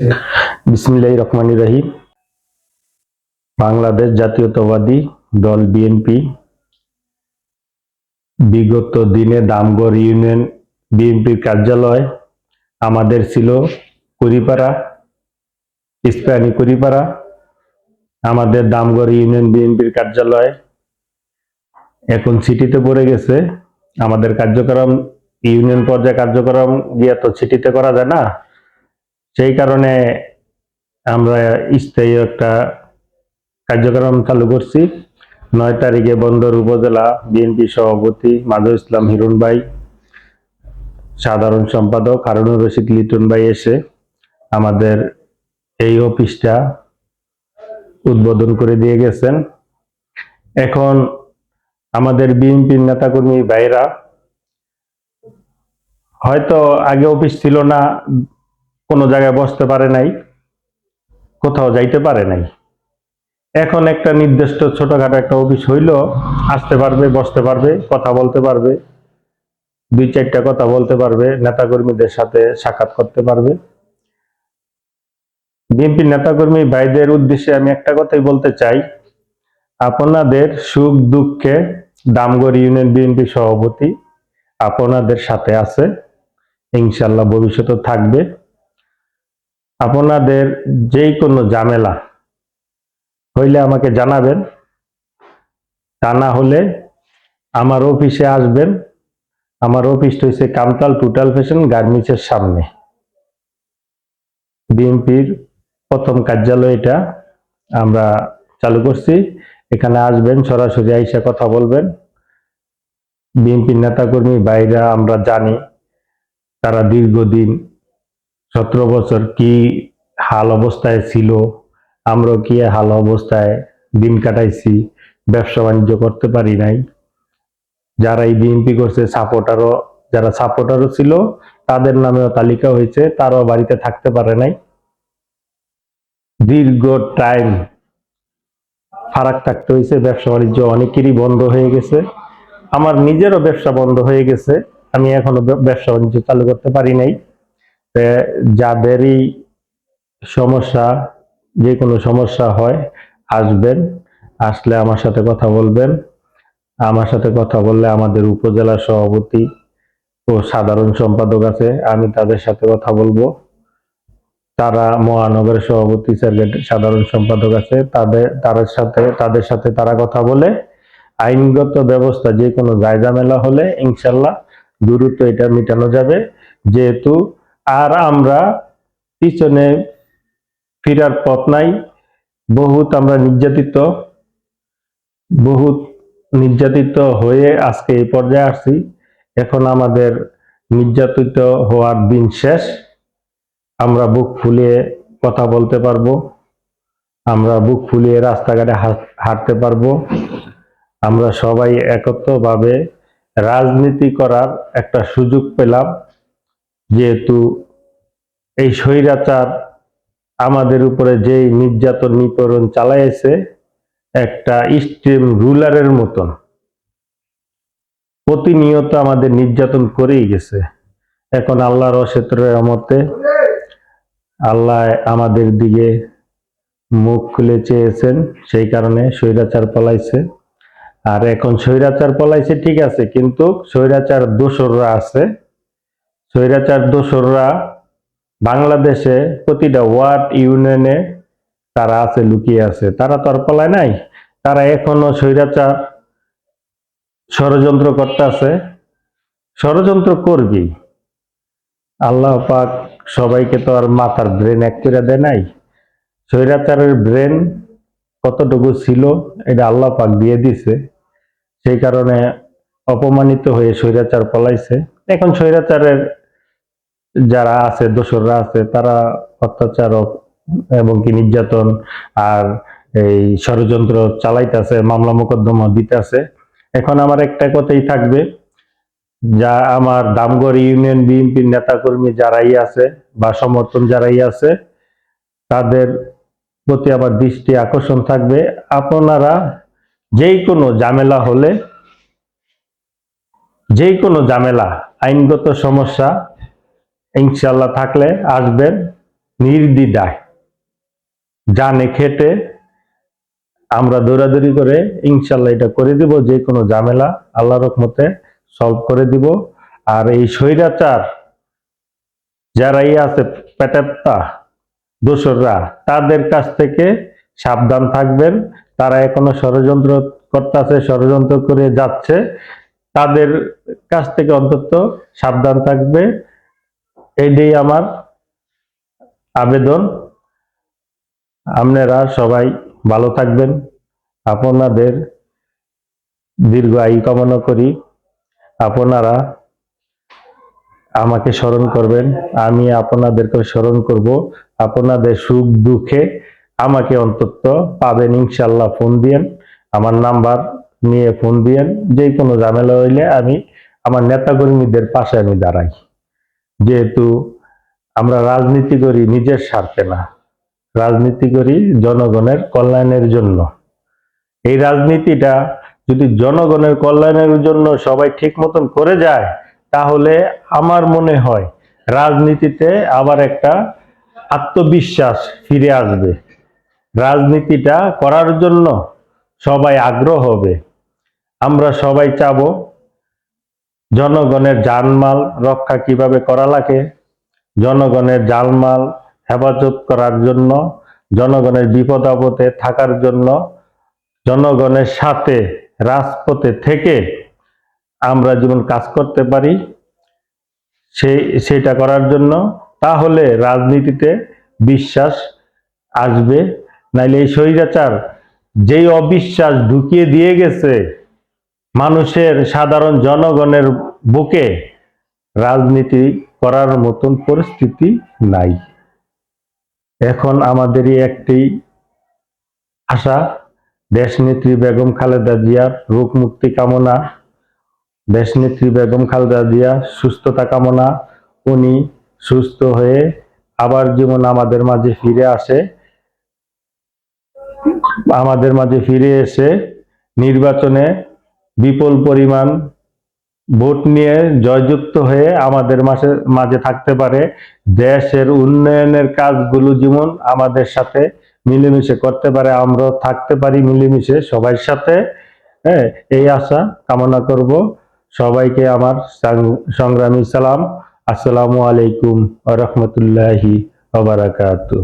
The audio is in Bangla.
বিসমিল্লাহ রহমান রহিম। বাংলাদেশ জাতীয়তাবাদী দল বিএনপি বিগত দিনে দামগড় ইউনিয়ন বিএনপির কার্যালয় আমাদের ছিল কুড়িপাড়া ইস্পাহানি কুড়িপাড়া। আমাদের দামগড় ইউনিয়ন বিএনপির কার্যালয় এখন সিটিতে পড়ে গেছে। আমাদের কার্যক্রম, ইউনিয়ন পর্যায়ে কার্যক্রম গিয়ে তো সিটিতে করা যায় না। সেই কারণে আমরা স্থায়ী একটা কার্যক্রম চালু করছি। নয় তারিখে বন্দর উপজেলা বিএনপি সভাপতি মাজুর ইসলাম হিরুন ভাই, সাধারণ সম্পাদক হারুনুর রশিদ লিটন ভাই এসে আমাদের এই অফিসটা উদ্বোধন করে দিয়ে গেছেন। এখন আমাদের বিএনপির নেতাকর্মী ভাইরা, হয়তো আগে অফিস ছিল না কোনো জায়গায় বসতে পারে নাই, কোথাও যাইতে পারে নাই। এখন একটা নির্দিষ্ট ছোটখাটো একটা অফিস হইল, আসতে পারবে, বসতে পারবে, কথা বলতে পারবে, দুই চারটা কথা বলতে পারবে, নেতাকর্মীদের সাথে সাক্ষাৎ করতে পারবে। বিএনপি নেতাকর্মী ভাইদের উদ্দেশ্যে আমি একটা কথাই বলতে চাই, আপনাদের সুখ দুঃখে দামগড় ইউনিয়ন বিএনপি সভাপতি আপনাদের সাথে আছে, ইনশাল্লাহ ভবিষ্যতে থাকবে। আপনাদের যেই কোনো ঝামেলা হইলে আমাকে জানাবেন। তা না হলে আমার অফিসে আসবেন। আমার অফিসটা হচ্ছে কামতাল টোটাল ফ্যাশন গার্মেন্টসের সামনে। বিএনপির প্রথম কার্যালয় এটা আমরা চালু করছি। এখানে আসবেন, সরাসরি আইসা কথা বলবেন। বিএনপির নেতাকর্মী বাইরা আমরা জানি, তারা দীর্ঘদিন সতেরো বছর কি হাল অবস্থায় ছিল? আমরা কি হাল অবস্থায় দিন কাটাইছি? ব্যবসা বাণিজ্য করতে পারি নাই। যারা এই বিএনপি করছে, সাপোর্টারও, যারা সাপোর্টারও ছিল, তাদের নামেও তালিকা হয়েছে, তারাও বাড়িতে থাকতে পারে নাই। দীর্ঘ টাইম ফারাক থাকতে হয়েছে, ব্যবসা বাণিজ্য অনেকেরই বন্ধ হয়ে গেছে। আমার নিজেরও ব্যবসা বন্ধ হয়ে গেছে, আমি এখনও ব্যবসা বাণিজ্য চালু করতে পারি নাই। যাদেরই সমস্যা যে কোনো সমস্যা হয়, আসবেন, আসলে আমার সাথে কথা বলবেন। আমার সাথে কথা বললে আমাদের উপজেলা সভাপতি ও সাধারণ সম্পাদক আছে, আমি তাদের সাথে কথা বলব। তারা মহানগর সভাপতি সাধারণ সম্পাদক আছে, তাদের তাদের সাথে তাদের সাথে তারা কথা বলে, আইনগত ব্যবস্থা যে কোনো জায়জামেলা হলে ইনশাল্লাহ দ্রুত এটা মেটানো যাবে। যেহেতু আর আমরা পিছনে ফিরার পথ নাই। বহুত আমরা নির্যাতিত, বহুত নির্যাতিত হয়ে আজকে এই পর্যায়ে আসছি। এখন আমাদের নির্যাতিত হওয়ার দিন শেষ। আমরা বুক ফুলিয়ে কথা বলতে পারব। আমরা বুক ফুলিয়ে রাস্তাঘাটে হাঁটতে পারব। আমরা সবাই একত্রভাবে রাজনীতি করার একটা সুযোগ পেলাম। যেহেতু এই স্বৈরাচার আমাদের উপরে যেই নির্যাতন নিপীড়ন চালাইছে, একটা স্ট্রিম রুলারের মতন। প্রতিনিয়ত আমাদের নির্যাতন করেই গেছে। এখন আল্লাহর অসেত্র রহমতে আল্লাহ আমাদের দিকে মুখ খুলে চেয়েছেন, সেই কারণে স্বৈরাচার পলাইছে। আর এখন স্বৈরাচার পলাইছে ঠিক আছে, কিন্তু স্বৈরাচার দোসররা আছে। স্বৈরাচার দোসররা বাংলাদেশে প্রতিটা ওয়ার্ড, ইউনিয়নে তারা আছে, লুকিয়ে আছে। তারা তো আর পলায় নাই। তারা এখনও স্বৈরাচার ষড়যন্ত্র করতে আছে। ষড়যন্ত্র করবি। আল্লাহ পাক সবাইকে তো আর মাথার ব্রেন এক করে দেয় নাই। স্বৈরাচারের ব্রেন কতটুকু ছিল, এটা আল্লাহ পাক দিয়ে দিছে। সেই কারণে অপমানিত হয়ে স্বৈরাচার পলাইছে। এখন স্বৈরাচারের যারা আছে, দোসররা আছে, তারা অত্যাচার ও- এবং কি নির্যাতন আর এই ষড়যন্ত্র চালাইতেছে, মামলা মোকদ্দমা দিতেছে। এখন আমার একটা কথাই থাকবে, যা আমার দামগড় ইউনিয়ন বিএনপির নেতাকর্মী যারাই আছে বা সমর্থন যারাই আছে, তাদের প্রতি আমার দৃষ্টি আকর্ষণ থাকবে। আপনারা যেই কোনো ঝামেলা হলে, যেই কোনো ঝামেলা, আইনগত সমস্যা ইনশাল্লাহ থাকলে আসবেন নির্দিদায় জানে খেটে আমরা দৌড়াদৌড়ি করে ইনশাল্লাহ এটা করে দিব, যে কোনো ঝামেলা আল্লাহ রহমতে সলভ করে দিব। আর এই স্বৈরাচার যারা ই আছে পেটাপ্তা দোসররা, তাদের কাছ থেকে সাবধান থাকবেন। তারা এখনও ষড়যন্ত্র করতেছে, ষড়যন্ত্র করে যাচ্ছে। তাদের কাছ থেকে অন্তত সাবধান থাকবে। এটাই আমার আবেদন। আপনারা সবাই ভালো থাকবেন। আপনাদের দীর্ঘ আয়ু কামনা করি। আপনারা আমাকে স্মরণ করবেন। আমি আপনাদেরকে স্মরণ করব। আপনাদের সুখ দুঃখে আমাকে অন্তত পাবেন ইনশাল্লাহ ফোন দিয়েন। আমার নাম্বার নিয়ে ফোন দিয়েন। যে কোনো ঝামেলা হইলে আমি আমার নেতাকর্মীদের পাশে আমি দাঁড়াই। যেহেতু আমরা রাজনীতি করি নিজের স্বার্থে না, রাজনীতি করি জনগণের কল্যাণের জন্য। এই রাজনীতিটা যদি জনগণের কল্যাণের জন্য সবাই ঠিক মতন করে যায়, তাহলে আমার মনে হয় রাজনীতিতে আবার একটা আত্মবিশ্বাস ফিরে আসবে। রাজনীতিটা করার জন্য সবাই আগ্রহ হবে। আমরা সবাই চাবো জনগণের জানমাল রক্ষা কীভাবে করা লাগে? জনগণের জানমাল হেফাজত করার জন্য, জনগণের বিপদ আপদে থাকার জন্য, জনগণের সাথে রাজপথে থেকে আমরা যেমন কাজ করতে পারি সেই সেটা করার জন্য, তাহলে রাজনীতিতে বিশ্বাস আসবে। নাইলে এই স্বৈরাচার যেই অবিশ্বাস ঢুকিয়ে দিয়ে গেছে মানুষের সাধারণ জনগণের বুকে রাজনীতি করার মতন পরিস্থিতি নাই। এখন আমাদেরই একটি আশা, দেশনেত্রী বেগম খালেদা জিয়ার রোগ মুক্তি কামনা, দেশনেত্রী বেগম খালেদা জিয়া সুস্থতা কামনা, উনি সুস্থ হয়ে আবার যেমন আমাদের মাঝে ফিরে আসে, আমাদের মাঝে ফিরে এসে নির্বাচনে বিপুল পরিমাণ ভোট নিয়ে জয়যুক্ত হয়ে আমাদের মাঝে মাঝে থাকতে পারে। দেশের উন্নয়নের কাজগুলো যেমন আমাদের সাথে মিলেমিশে করতে পারে আমরা থাকতে পারি মিলেমিশে সবার সাথে। হ্যাঁ এই আশা কামনা করব। সবাইকে আমার সংগ্রামী সালাম। আসসালামু আলাইকুম রহমতুল্লাহি ওবারাকাতু